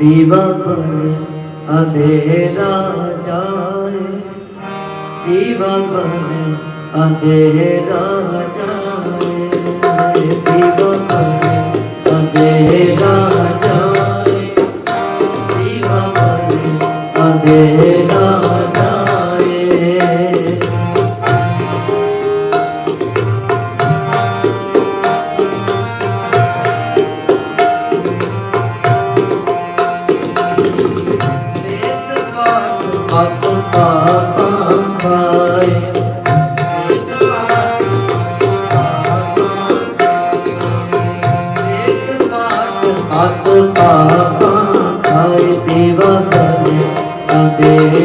दीवा बने अंधेरा जाए दीवा बने अंधेरा जाए पापा खाए देवा करे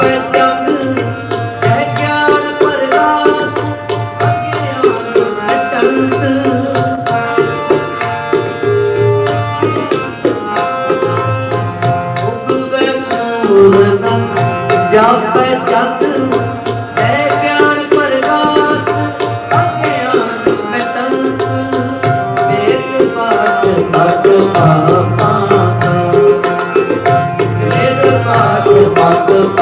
but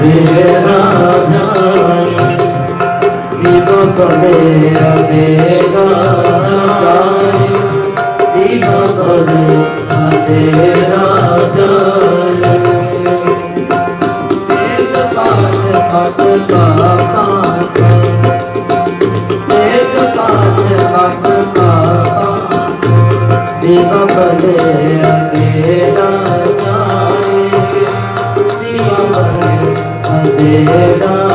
দিলে না যাই দিবকলে আদে না যাই দিবকলে আদে না যাই পাত পাত रे गा